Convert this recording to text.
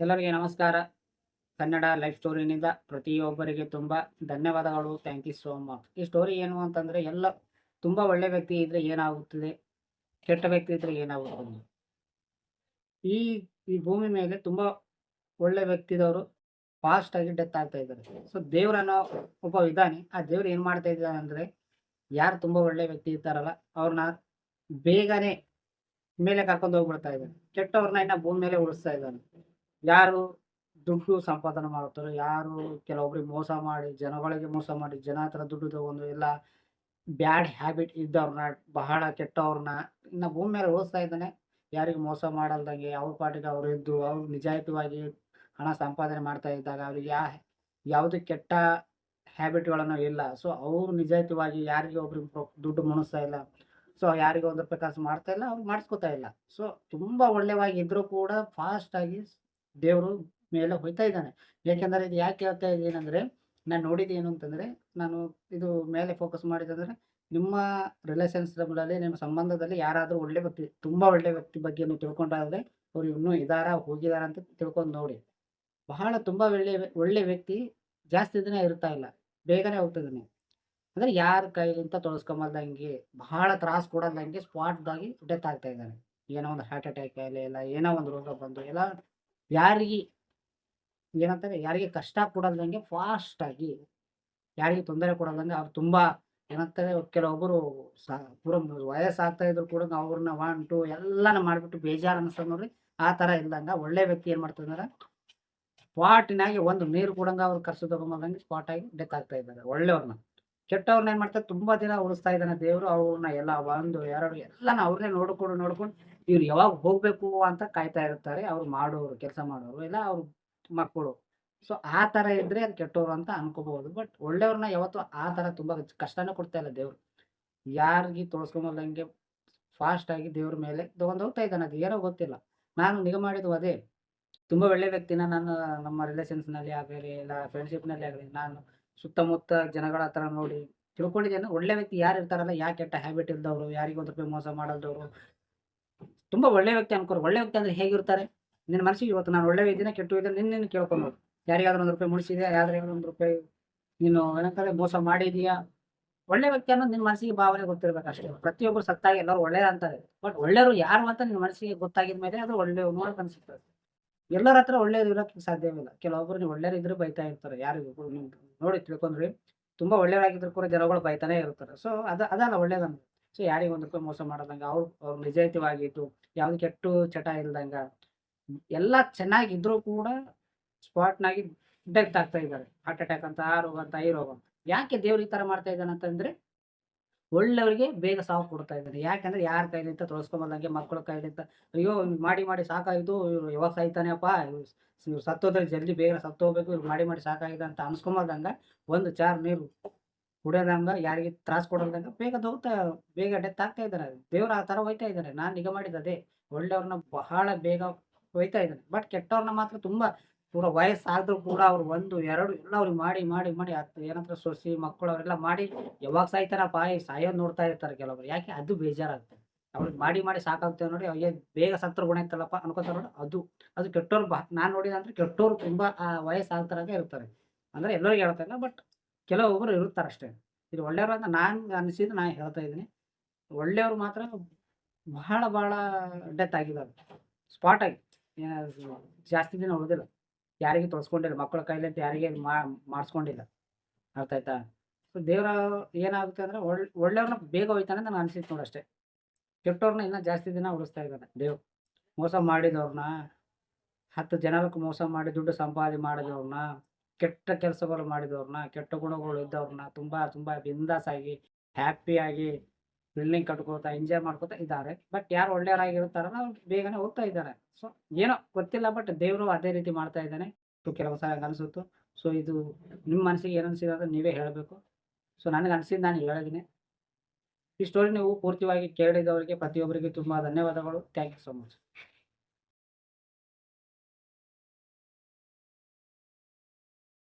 ಎಲ್ಲರಿಗೆ ನಮಸ್ಕಾರ. ಕನ್ನಡ ಲೈಫ್ ಸ್ಟೋರಿನಿಂದ ಪ್ರತಿಯೊಬ್ಬರಿಗೆ ತುಂಬ ಧನ್ಯವಾದಗಳು. ಥ್ಯಾಂಕ್ ಯು ಸೋ ಮಚ್ ಈ ಸ್ಟೋರಿ ಏನು ಅಂತಂದರೆ, ಎಲ್ಲ ತುಂಬ ಒಳ್ಳೆ ವ್ಯಕ್ತಿ ಇದ್ದರೆ ಏನಾಗುತ್ತದೆ? ಕೆಟ್ಟ ವ್ಯಕ್ತಿ ಇದ್ದರೆ ಏನಾಗುತ್ತದೆ? ಈ ಈ ಭೂಮಿ ಮೇಲೆ ತುಂಬ ಒಳ್ಳೆ ವ್ಯಕ್ತಿದವರು ಫಾಸ್ಟ್ ಆಗಿ ಡೆತ್ ಆಗ್ತಾ ಇದ್ದಾರೆ. ಸೊ ದೇವರನ್ನೋ ಒಬ್ಬ ವಿಧಾನಿ, ಆ ದೇವ್ರು ಏನು ಮಾಡ್ತಾ ಇದ್ದಾನೆ ಅಂದರೆ, ಯಾರು ತುಂಬ ಒಳ್ಳೆ ವ್ಯಕ್ತಿ ಇರ್ತಾರಲ್ಲ ಅವ್ರನ್ನ ಬೇಗನೆ ಮೇಲೆ ಕರ್ಕೊಂಡು ಹೋಗ್ಬಿಡ್ತಾ ಇದ್ದಾನೆ. ಕೆಟ್ಟವ್ರನ್ನ ಇನ್ನ ಭೂಮಿ ಮೇಲೆ ಉಳಿಸ್ತಾ ಇದ್ದಾನೆ. ಯಾರು ದುಡ್ಡು ಸಂಪಾದನೆ ಮಾಡುತ್ತಾರೋ, ಯಾರು ಕೆಲವೊಬ್ರಿಗೆ ಮೋಸ ಮಾಡಿ, ಜನಗಳಿಗೆ ಮೋಸ ಮಾಡಿ, ಜನ ಹತ್ರ ದುಡ್ಡು ತಗೊಂಡು ಎಲ್ಲ ಬ್ಯಾಡ್ ಹ್ಯಾಬಿಟ್ ಇದ್ದವ್ರನ್ನ, ಬಹಳ ಕೆಟ್ಟವ್ರನ್ನ, ಇನ್ನ ಭೂಮಿ ಮೇಲೆ ಉಳಿಸ್ತಾ ಇದ್ದಾನೆ. ಯಾರಿಗೆ ಮೋಸ ಮಾಡಲ್ದಂಗೆ ಅವ್ರ ಪಾಟಿಗೆ ಅವ್ರು ಇದ್ದು, ಅವ್ರು ನಿಜಾಯಿತವಾಗಿ ಹಣ ಸಂಪಾದನೆ ಮಾಡ್ತಾ ಇದ್ದಾಗ ಅವ್ರಿಗೆ ಯಾ, ಯಾವುದು ಕೆಟ್ಟ ಹ್ಯಾಬಿಟ್ಗಳನ್ನು ಇಲ್ಲ. ಸೊ ಅವ್ರು ನಿಜಾಯಿತವಾಗಿ ಯಾರಿಗೆ ಒಬ್ರಿಗೆ ದುಡ್ಡು ಮುಣಿಸ್ತಾ ಇಲ್ಲ. ಸೊ ಯಾರಿಗೆ ಒಂದು ರೂಪಾಯಿ ಮಾಡ್ತಾ ಇಲ್ಲ, ಅವ್ರು ಮಾಡಿಸ್ಕೊತಾ ಇಲ್ಲ. ಸೊ ತುಂಬ ಒಳ್ಳೆವಾಗಿ ಇದ್ರೂ ಕೂಡ ಫಾಸ್ಟ್ ಆಗಿ ದೇವರು ಮೇಲೆ ಹೋಯ್ತಾ ಇದ್ದಾನೆ. ಯಾಕೆಂದರೆ ಇದು ಯಾಕೆ ಹೇಳ್ತಾ ಇದ್ದೀನಿ ಅಂದರೆ, ನಾನು ನೋಡಿದ್ದು ಏನು ಅಂತಂದರೆ, ನಾನು ಇದು ಮೇಲೆ ಫೋಕಸ್ ಮಾಡಿದಂದರೆ ನಿಮ್ಮ ರಿಲೇಷನ್ಸ್ಗಳಲ್ಲಿ ನಿಮ್ಮ ಸಂಬಂಧದಲ್ಲಿ ಯಾರಾದರೂ ಒಳ್ಳೆ ವ್ಯಕ್ತಿ, ತುಂಬ ಒಳ್ಳೆ ವ್ಯಕ್ತಿ ಬಗ್ಗೆ ನೀವು ತಿಳ್ಕೊಂಡಾದ್ರೆ ಅವ್ರು ಇನ್ನೂ ಇದಾರ ಹೋಗಿದಾರ ಅಂತ ತಿಳ್ಕೊಂಡು ನೋಡಿ. ಬಹಳ ತುಂಬ ಒಳ್ಳೆ ಒಳ್ಳೆ ವ್ಯಕ್ತಿ ಜಾಸ್ತಿ ದಿನ ಇರ್ತಾ ಇಲ್ಲ, ಬೇಗನೆ ಹೋಗ್ತಿದ್ದಾನೆ ಅಂದರೆ ಯಾರ ಕೈಲಿಂತ ತೊಳಸ್ಕೊಂಬಲ್ದಂಗೆ ಬಹಳ ತ್ರಾಸ ಕೊಡಲ್ದಂಗೆ ಸ್ಪಾಟ್ದಾಗಿ ಡೆತ್ ಆಗ್ತಾ ಇದ್ದಾನೆ. ಏನೋ ಒಂದು ಹಾರ್ಟ್ ಅಟ್ಯಾಕ್ ಆಗಲಿ, ಇಲ್ಲ ಏನೋ ಒಂದು ರೋಗ ಬಂದು, ಎಲ್ಲ ಯಾರಿಗೆ ಏನಂತಾರೆ, ಯಾರಿಗೆ ಕಷ್ಟ ಕೊಡಲ್ದಂಗೆ ಆಗಿ, ಯಾರಿಗೆ ತೊಂದರೆ ಕೊಡಲ್ದಂಗೆ ಅವ್ರು ತುಂಬ ಏನಂತಾರೆ ಕೆಲವೊಬ್ಬರು ಸಾ, ಪೂರ ವಯಸ್ಸಾಗ್ತಾ ಇದ್ರು ಕೂಡ ಅವ್ರನ್ನ ಒನ್ ಟು ಎಲ್ಲಾನ ಮಾಡಿಬಿಟ್ಟು ಬೇಜಾರು ಅನ್ಸೋದು ನೋಡ್ರಿ, ಆ ಥರ ಇಲ್ದಂಗೆ ಒಳ್ಳೆ ವ್ಯಕ್ತಿ ಏನು ಮಾಡ್ತಿದ್ದಾರೆ ಸ್ಪಾಟಿನಾಗಿ ಒಂದು ನೀರು ಕೊಡಂಗೆ ಅವ್ರು ಕರ್ಸು ತಗೊಂಬಂದಂಗೆ ಸ್ಪಾಟ್ ಆಗಿ ಡೆತ್ ಆಗ್ತಾ ಇದ್ದಾರೆ ಒಳ್ಳೆಯವ್ರನ್ನ. ಕೆಟ್ಟವ್ರನ್ನ ಏನ್ ಮಾಡ್ತಾರೆ? ತುಂಬಾ ದಿನ ಉಳಿಸ್ತಾ ಇದ್ದಾನೆ ದೇವರು, ಅವ್ರನ್ನ ಎಲ್ಲ ಒಂದು ಎರಡು ಎಲ್ಲನ ಅವ್ರನ್ನೇ ನೋಡ್ಕೊಂಡು ನೋಡ್ಕೊಂಡು ಇವ್ರು ಯಾವಾಗ ಹೋಗ್ಬೇಕು ಅಂತ ಕಾಯ್ತಾ ಇರ್ತಾರೆ. ಅವ್ರು ಮಾಡೋರು, ಕೆಲಸ ಮಾಡೋರು, ಇಲ್ಲ ಅವ್ರ ಮಕ್ಕಳು ಸೊ ಆ ತರ ಇದ್ರೆ ಅದು ಕೆಟ್ಟವ್ರು ಅಂತ ಅನ್ಕೋಬಹುದು. ಬಟ್ ಒಳ್ಳೆಯವ್ರನ್ನ ಯಾವತ್ತೂ ಆ ತರ ತುಂಬಾ ಕಷ್ಟನೇ ಕೊಡ್ತಾ ಇಲ್ಲ ದೇವ್ರು. ಯಾರಿಗೆ ತೋರಿಸ್ಕೊಂಬಲ್ದಂಗೆ ಫಾಸ್ಟ್ ಆಗಿ ದೇವ್ರ ಮೇಲೆ ತಗೊಂಡು ಹೋಗ್ತಾ ಇದ್ದಾನೆ. ಅದು ಏನೋ ಗೊತ್ತಿಲ್ಲ. ನಾನು ನಿಗಮ ಮಾಡಿದ್ದು ಅದೇ. ತುಂಬಾ ಒಳ್ಳೆ ವ್ಯಕ್ತಿನ ನಾನು ನಮ್ಮ ರಿಲೇಷನ್ಸ್ನಲ್ಲಿ ಆಗಲಿ, ಇಲ್ಲ ಫ್ರೆಂಡ್ಶಿಪ್ನಲ್ಲಿ ಆಗಲಿ, ನಾನು ಸುತ್ತಮುತ್ತ ಜನಗಳ ಹತ್ರ ನೋಡಿ ತಿಳ್ಕೊಂಡಿದ್ದೇನೆ. ಒಳ್ಳೆ ವ್ಯಕ್ತಿ ಯಾರು ಇರ್ತಾರಲ್ಲ ಯಾಕೆ ಕೆಟ್ಟ ಹ್ಯಾಬಿಟ್ ಇಲ್ದವರು, ಯಾರಿಗೆ ಒಂದು ರೂಪಾಯಿ ಮೋಸ ಮಾಡಲ್ದವರು. ತುಂಬ ಒಳ್ಳೆ ವ್ಯಕ್ತಿ ಅನ್ಕೋರು. ಒಳ್ಳೆ ವ್ಯಕ್ತಿ ಅಂದ್ರೆ ಹೇಗಿರ್ತಾರೆ ನಿನ್ನ ಮನಸ್ಸಿಗೆ ಇವತ್ತು ನಾನು ಒಳ್ಳೆ ಇದ್ದೀನಿ ಕೆಟ್ಟು ಇದ್ದೀನಿ ನಿನ್ನ ಕೇಳ್ಕೊಂಡು ಯಾರಿಗಾದ್ರೂ ಒಂದು ರೂಪಾಯಿ ಮುಡಿಸಿದ್ಯಾ ಯಾರಿಗಾದ್ರೂ ಒಂದು ರೂಪಾಯಿ ನೀನು ಏನಂತಾರೆ ಮೋಸ ಮಾಡಿದೀಯಾ? ಒಳ್ಳೆ ವ್ಯಕ್ತಿ ಅನ್ನೋದು ನಿನ್ನ ಮನಸ್ಸಿಗೆ ಭಾವನೆ ಗೊತ್ತಿರ್ಬೇಕು ಅಷ್ಟೇ. ಪ್ರತಿಯೊಬ್ಬರು ಸತ್ತಾಗಿ ಎಲ್ಲರೂ ಒಳ್ಳೆಯ ಅಂತಾರೆ. ಬಟ್ ಒಳ್ಳೆಯವರು ಯಾರು ಅಂತ ನಿನ್ನ ಮನಸ್ಸಿಗೆ ಗೊತ್ತಾಗಿದ ಮೇಲೆ ಅದು ಒಳ್ಳೆ ನೋಡಕ್ ಅನ್ಸುತ್ತೆ. ಎಲ್ಲರ ಹತ್ರ ಒಳ್ಳೇದು ಇರೋಕ್ಕೆ ಸಾಧ್ಯವಿಲ್ಲ. ಕೆಲವೊಬ್ರು ನೀವು ಒಳ್ಳೆಯರು ಬೈತಾ ಇರ್ತಾರೆ. ಯಾರಿಗೂ ನೀವು ನೋಡಿ ತಿಳ್ಕೊಂಡ್ರಿ ತುಂಬ ಒಳ್ಳೆಯವರಾಗಿದ್ರು ಕೂಡ ಜನಗಳು ಬೈತಾನೆ ಇರ್ತಾರೆ. ಸೊ ಅದ, ಅದಲ್ಲ ಒಳ್ಳೇದನ್ನ ಸೊ ಯಾರಿಗೆ ಒಂದು ರೂಪಾಯಿ ಮೋಸ ಮಾಡೋದಂಗೆ, ಅವ್ರು ಅವ್ರು ನಿಜಾಯಿತವಾಗಿದ್ದು ಯಾವ್ದು ಕೆಟ್ಟು ಚಟ ಇಲ್ದಂಗ, ಎಲ್ಲ ಚೆನ್ನಾಗಿದ್ರು ಕೂಡ ಸ್ಪಾಟ್ನಾಗಿ ಡೆತ್ ಆಗ್ತಾ ಇದ್ದಾರೆ. ಹಾರ್ಟ್ ಅಟ್ಯಾಕ್ ಅಂತ, ಆ ರೋಗ ಅಂತ, ಈ ರೋಗ ಅಂತ. ಯಾಕೆ ದೇವ್ರು ಈ ಥರ ಮಾಡ್ತಾ ಇದ್ದಾನೆ ಅಂತಂದ್ರೆ ಒಳ್ಳೆಯವರಿಗೆ ಬೇಗ ಸಾವು ಕೊಡ್ತಾ ಇದ್ದಾರೆ. ಯಾಕಂದ್ರೆ ಯಾರ ಕೈಲಿಂದ ತೊಳಸ್ಕೊಂಬಂದಂಗೆ ಮಕ್ಕಳ ಅಂತ ಅಯ್ಯೋ ಮಾಡಿ ಮಾಡಿ ಸಾಕಾಯಿತು, ಇವ್ರು ಯಾವಾಗ ಸಾಯ್ತಾನೆಪ್ಪ, ಇವ್ರು ಸತ್ತೋದ್ರೆ ಜಲ್ದಿ ಬೇಗ ಸತ್ತೋಗ್ಬೇಕು ಇವ್ರು ಮಾಡಿ ಮಾಡಿ ಸಾಕಾಗಿದೆ ಅಂತ ಅನ್ಸ್ಕೊಂಬಲ್ದಂಗ ಒಂದು ಚಾರ್ ನೀರು ಕುಡಿಯೋದಂಗ, ಯಾರಿಗೆ ತ್ರಾಸ ಕೊಡೋದಂಗ ಬೇಗ ಹೋಗ್ತಾ ಬೇಗ ಡೆತ್ ಆಗ್ತಾ ಇದ್ದಾರೆ. ದೇವ್ರು ಆ ಥರ ಹೋಯ್ತಾ ಇದ್ದಾರೆ. ನಾನು ನಿಗ ಮಾಡಿದ್ದೆ ಒಳ್ಳೆಯವ್ರನ್ನ ಬಹಳ ಬೇಗ ಹೋಯ್ತಾ ಇದ್ದಾರೆ. ಬಟ್ ಕೆಟ್ಟವ್ರನ್ನ ಮಾತ್ರ ತುಂಬ ಪೂರ ವಯಸ್ಸಾದ್ರೂ ಕೂಡ ಅವ್ರು ಒಂದು ಎರಡು ಎಲ್ಲ ಅವ್ರಿಗೆ ಮಾಡಿ ಮಾಡಿ ಮಾಡಿ ಅದು ಏನಂತ ಸೊಸಿ, ಮಕ್ಕಳು ಅವರೆಲ್ಲ ಮಾಡಿ ಯಾವಾಗ ಸಾಯ್ತಾರಪ್ಪ, ಈ ಸಾಯೋದು ನೋಡ್ತಾ ಇರ್ತಾರೆ ಕೆಲವರು. ಯಾಕೆ? ಅದು ಬೇಜಾರಾಗುತ್ತೆ ಅವ್ರಿಗೆ ಮಾಡಿ ಮಾಡಿ ಸಾಕಾಗ್ತೇವೆ ನೋಡಿ ಅವ್ರಿಗೆ ಬೇಗ ಸತ್ರ ಗುಣ ಇತ್ತಲ್ಲಪ್ಪ ಅನ್ಕೋತಾರೆ ನೋಡಿ, ಅದು ಅದು ಕೆಟ್ಟವ್ರು ಬಾ, ನಾನು ನೋಡಿದಂದ್ರೆ ಕೆಟ್ಟವ್ರು ತುಂಬ, ಆ ವಯಸ್ಸಾಗ್ತಾರಾಗೆ ಇರ್ತಾರೆ. ಅಂದರೆ ಎಲ್ಲರಿಗೂ ಹೇಳ್ತಾ ಇಲ್ಲ, ಬಟ್ ಕೆಲವೊಬ್ಬರು ಇರ್ತಾರೆ ಅಷ್ಟೇ. ಇದು ಒಳ್ಳೆಯವರು ಅಂತ ನಾನು ಅನಿಸಿದ್ದು ನಾನು ಹೇಳ್ತಾ ಇದ್ದೀನಿ. ಒಳ್ಳೆಯವರು ಮಾತ್ರ ಬಹಳ ಭಾಳ ಡೆತ್ ಆಗಿದ್ದಾರೆ. ಸ್ಪಾಟ್ ಆಗಿ. ಏನಾದ್ರು ಜಾಸ್ತಿ ದಿನ ಉಳಿದಿಲ್ಲ. ಯಾರಿಗೆ ತೊಳಸ್ಕೊಂಡಿಲ್ಲ ಮಕ್ಕಳ ಕೈಲಿ ಅಂತ ಯಾರಿಗೆ ಮಾಡಿಸ್ಕೊಂಡಿಲ್ಲ. ಅರ್ಥ ಆಯ್ತಾ? ಸೊ ದೇವರ ಏನಾಗುತ್ತೆ ಅಂದರೆ ಒಳ್ಳೆ ಒಳ್ಳೆಯವ್ರನ್ನ ಬೇಗ ಹೋಯ್ತಾನೆ ನನಗೆ ಅನಿಸಿತ್ತು ನೋಡಷ್ಟೇ ಕೆಟ್ಟವ್ರನ್ನ ಇನ್ನೂ ಜಾಸ್ತಿ ದಿನ ಉಳಿಸ್ತಾ ಇದ್ದಾನೆ ದೇವ್ರು. ಮೋಸ ಮಾಡಿದವ್ರನ್ನ, ಹತ್ತು ಜನಕ್ಕೆ ಮೋಸ ಮಾಡಿ ದುಡ್ಡು ಸಂಪಾದನೆ ಮಾಡಿದವ್ರನ್ನ, ಕೆಟ್ಟ ಕೆಲಸಗಳು ಮಾಡಿದವ್ರನ್ನ, ಕೆಟ್ಟ ಗುಣಗಳು ಇದ್ದವ್ರನ್ನ ತುಂಬ ತುಂಬ ಬಿಂದಾಸ್ ಆಗಿ ಹ್ಯಾಪಿಯಾಗಿ ಬಿಲ್ಡಿಂಗ್ ಕಟ್ಕೋತಾ ಎಂಜಾಯ್ ಮಾಡ್ಕೋತಾ ಇದ್ದಾರೆ. ಬಟ್ ಯಾರು ಒಳ್ಳೆಯವರಾಗಿರ್ತಾರಲ್ಲ ಬೇಗನೆ ಹೋಗ್ತಾ ಇದ್ದಾರೆ. ಸೊ ಏನೋ ಗೊತ್ತಿಲ್ಲ ಬಟ್ ದೇವರು ಅದೇ ರೀತಿ ಮಾಡ್ತಾ ಇದ್ದಾನೆ. ಕೆಲವು ಸಲ ಅನಿಸುತ್ತು. ಸೊ ಇದು ನಿಮ್ಮ ಮನಸ್ಸಿಗೆ ಏನು ನೀವೇ ಹೇಳಬೇಕು. ಸೊ ನನಗೆ ಅನಿಸಿದ್ದು ನಾನು ಹೇಳಿದ್ದೀನಿ ಈ ಸ್ಟೋರಿ ನೀವು ಪೂರ್ತಿಯಾಗಿ ಕೇಳಿದವರಿಗೆ, ಪ್ರತಿಯೊಬ್ಬರಿಗೆ ತುಂಬ ಧನ್ಯವಾದಗಳು. Thank you so much